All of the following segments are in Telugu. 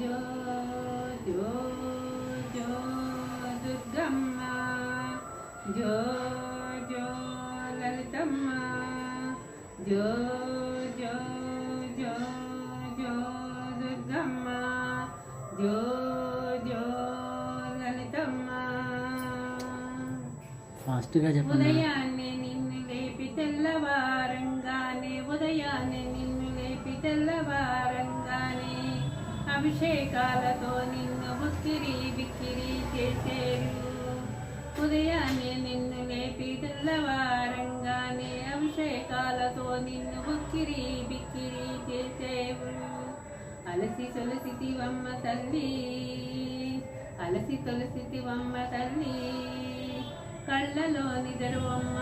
జో జో జో దుర్గమ్మ జో జో లలితమ్మ జో జో జో జో దుర్గమ్మ జో జో లలితమ్మ ఫాస్ట్గా చెప్పండి ఉదయాన్నే నిన్ను లేపి తెల్లవారంగానే ఉదయాన్నే నిన్ను లేపి తెల్లవారంగానే అభిషేకాలతో నిన్ను బుక్కిరి బిక్కిరి చేసేరు ఉదయాన్నే నిన్ను లేపి తెల్లవారంగానే అభిషేకాలతో నిన్ను బుక్కిరి బిక్కిరి చేసేవు. అలసి తొలసితివమ్మ తల్లి అలసి తొలసితివమ్మ తల్లి కళ్ళలో నిదరువమ్మ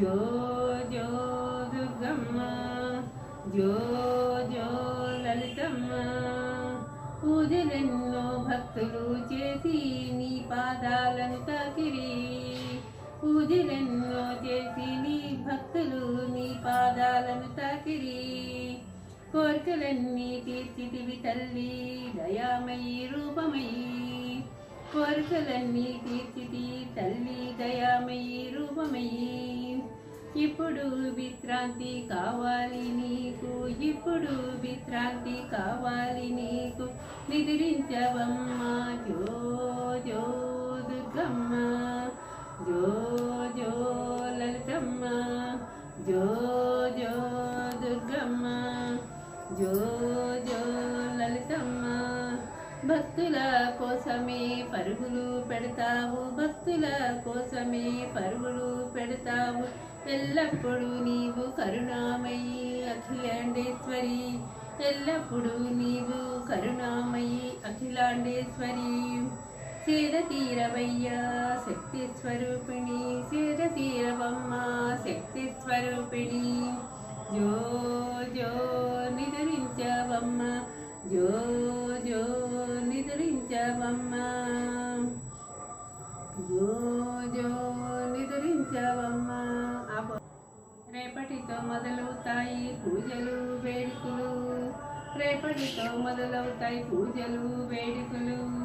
జో జో దుర్గమ్మ జో జో లలితమ్మ. పూజలెన్నో భక్తులు చేసి నీ పాదాలను తాకిరి. పూజలెన్నో చేసి నీ భక్తులు నీ పాదాలను తాకిరి. కోరికలన్నీ తీర్చితివి తల్లి దయామయీ రూపమయీ. కోరికలన్నీ తీర్చితి తల్లి దయామయీ రూపమయీ. ఇప్పుడు విశ్రాంతి కావాలి నీకు ఇప్పుడు విశ్రాంతి కావాలి నీకు. నిద్రించవమ్మా జో జో దుర్గమ్మ. జో జో లలితమ్మ. జో జో దుర్గమ్మ. జో భక్తుల కోసమే పరుగులు పెడతావు భక్తుల కోసమే పరుగులు పెడతావు. ఎల్లప్పుడూ నీవు కరుణామయి అఖిలాండేశ్వరి ఎల్లప్పుడూ నీవు కరుణామయి అఖిలాండేశ్వరి. సేద తీరవయ్యా శక్తి స్వరూపిణి సేద తీరవమ్మ శక్తి స్వరూపిణి జో జో నిద్రించవమ్మ జో జో నిద్రించవమ్మ. జో జో నిద్రించవమ్మ. రేపటితో మొదలవుతాయి పూజలు వేడుకలు. రేపటితో మొదలవుతాయి పూజలు వేడుకలు.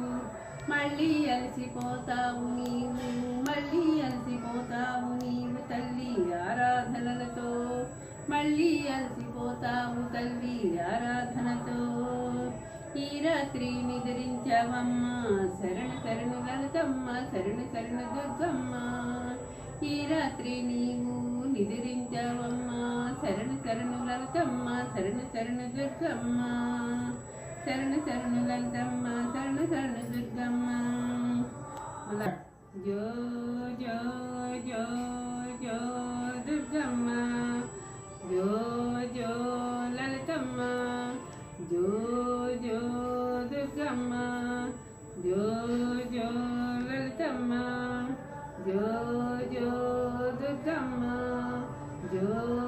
మళ్ళీ అలసిపోతావు నీవు మళ్ళీ అలసిపోతావు నీవు తల్లి ఆరాధనలతో. మళ్ళీ అలసిపోతావు తల్లి ఆరాధనతో ఈ రాత్రి నిద్రించవమ్మ శరణు శరణు లలితమ్మ శరణు శరణు దుర్గమ్మ. ఈ రాత్రి నీవు నిద్రించవమ్మ శరణు శరణు లలితమ్మ శరణు శరణు దుర్గమ్మ. శరణు శరణు లలితమ్మ శరణు శరణు దుర్గమ్మ. ల- జో జో జో జో దుర్గమ్మ. జో Jo Jo Dukama Jo